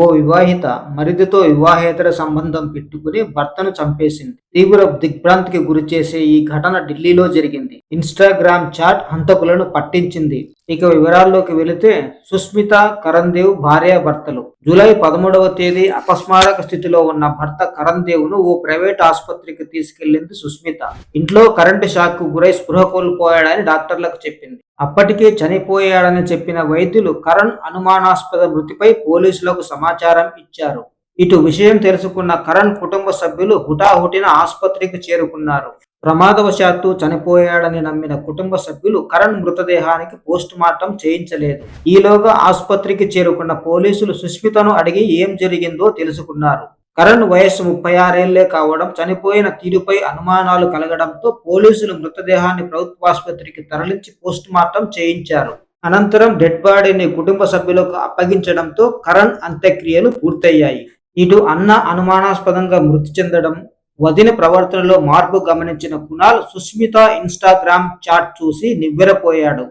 ఓ వివాహిత మరిదితో వివాహేతర సంబంధం పెట్టుకుని భర్తను చంపేసింది. తీవ్ర దిగ్భ్రాంతికి గురి చేసే ఈ ఘటన ఢిల్లీలో జరిగింది. ఇన్స్టాగ్రామ్ చాట్ హంతకులను పట్టించింది. ఇక వివరాల్లోకి వెళితే సుస్మిత కరణ్ దేవ్ భార్యాభర్తలు. జూలై పదమూడవ తేదీ అపస్మారక స్థితిలో ఉన్న భర్త కరణ్ దేవ్ను ఓ ప్రైవేట్ ఆసుపత్రికి తీసుకెళ్ళింది సుస్మిత. ఇంట్లో కరెంటు షాక్కు గురై స్పృహ కోల్పోయాడని డాక్టర్లకు చెప్పింది. అప్పటికే చనిపోయాడని చెప్పిన వైద్యులు కరణ్ అనుమానాస్పద మృతిపై పోలీసులకు సమాచారం ఇచ్చారు. ఇటు విషయం తెలుసుకున్న కరణ్ కుటుంబ సభ్యులు హుటాహుటిన ఆసుపత్రికి చేరుకున్నారు. ప్రమాదవశాత్తు చనిపోయాడని నమ్మిన కుటుంబ సభ్యులు కరణ్ మృతదేహానికి పోస్ట్ మార్టం చేయించలేదు. ఈలోగా ఆసుపత్రికి చేరుకున్న పోలీసులు సుస్మితను అడిగి ఏం జరిగిందో తెలుసుకున్నారు. కరణ్ వయస్సు ముప్పై ఆరేళ్ళే కావడం చనిపోయిన తీరుపై అనుమానాలు కలగడంతో పోలీసులు మృతదేహాన్ని ప్రభుత్వాసుపత్రికి తరలించి పోస్ట్ మార్టం చేయించారు. అనంతరం డెడ్ బాడీని కుటుంబ సభ్యులకు అప్పగించడంతో కరణ్ అంత్యక్రియలు పూర్తయ్యాయి. ఇటు అన్న అనుమానాస్పదంగా మృతి చెందడం వదిన ప్రవర్తనలో మార్పు గమనించిన కునాల్ సుస్మిత ఇన్స్టాగ్రామ్ చాట్ చూసి నివ్వెరపోయాడు.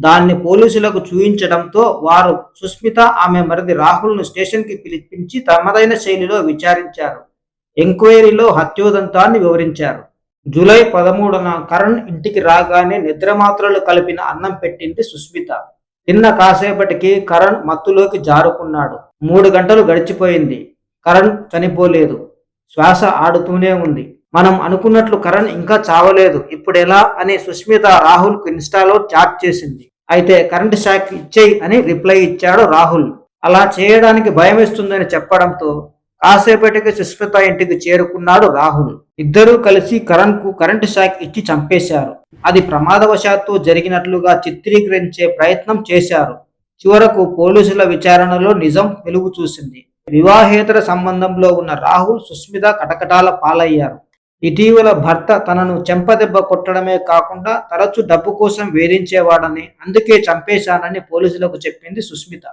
దాన్ని పోలీసులకు చూయించడంతో వారు సుస్మిత ఆమె మరిది రాహుల్ను స్టేషన్కి పిలిపించి తమదైన శైలిలో విచారించారు. ఎంక్వైరీలో హత్యోదంతాన్ని వివరించారు. జూలై పదమూడున కరణ్ ఇంటికి రాగానే నిద్రమాత్రలు కలిపిన అన్నం పెట్టింది సుస్మిత. తిన్న కాసేపటికి కరణ్ మత్తులోకి జారుకున్నాడు. మూడు గంటలు గడిచిపోయింది. కరణ్ చనిపోలేదు. శ్వాస ఆడుతూనే ఉంది. మనం అనుకున్నట్లు కరణ్ ఇంకా చావలేదు. ఇప్పుడు ఎలా అని సుస్మిత రాహుల్కు ఇన్స్టాలో చాట్ చేసింది. అయితే కరెంట్ షాక్ ఇచ్చేయి అని రిప్లై ఇచ్చాడు రాహుల్. అలా చేయడానికి భయమేస్తుందని చెప్పడంతో కాసేపటికి సుస్మిత ఇంటికి చేరుకున్నాడు రాహుల్. ఇద్దరూ కలిసి కరణ్కు కరెంట్ షాక్ ఇచ్చి చంపేశారు. అది ప్రమాదవశాత్తు జరిగినట్లుగా చిత్రీకరించే ప్రయత్నం చేశారు. చివరకు పోలీసుల విచారణలో నిజం వెలుగు చూసింది. వివాహేతర సంబంధంలో ఉన్న రాహుల్ సుస్మిత కటకటాల పాలయ్యారు. ఇటీవల భర్త తనను చెంపదెబ్బ కొట్టడమే కాకుండా తరచు డబ్బు కోసం వేధించేవాడని అందుకే చంపేశానని పోలీసులకు చెప్పింది సుస్మిత.